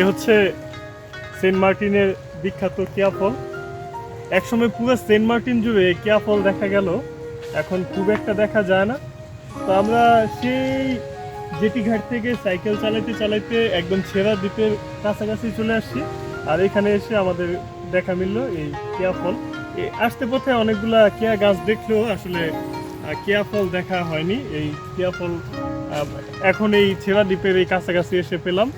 এ হচ্ছে সেন্ট মার্টিনের বিখ্যাত কেয়া ফল। একসময় পুরো সেন্ট মার্টিন জুড়ে এই কেয়া ফল দেখা গেল। এখন খুব একটা দেখা যায় না। তো আমরা সেই জেটি ঘাট থেকে সাইকেল চালাইতে চালাইতে একদম ছেঁড়া দ্বীপের কাছাকাছি চলে আসছি। আর এখানে এসে আমাদের দেখা মিললো এই কেয়া ফল। আসতে পথে অনেকগুলা কেয়া গাছ দেখলেও আসলে কেয়া ফল দেখা হয়নি। এই কেয়া ফল এখন এই ছেঁড়া দ্বীপের এই কাছাকাছি এসে পেলাম।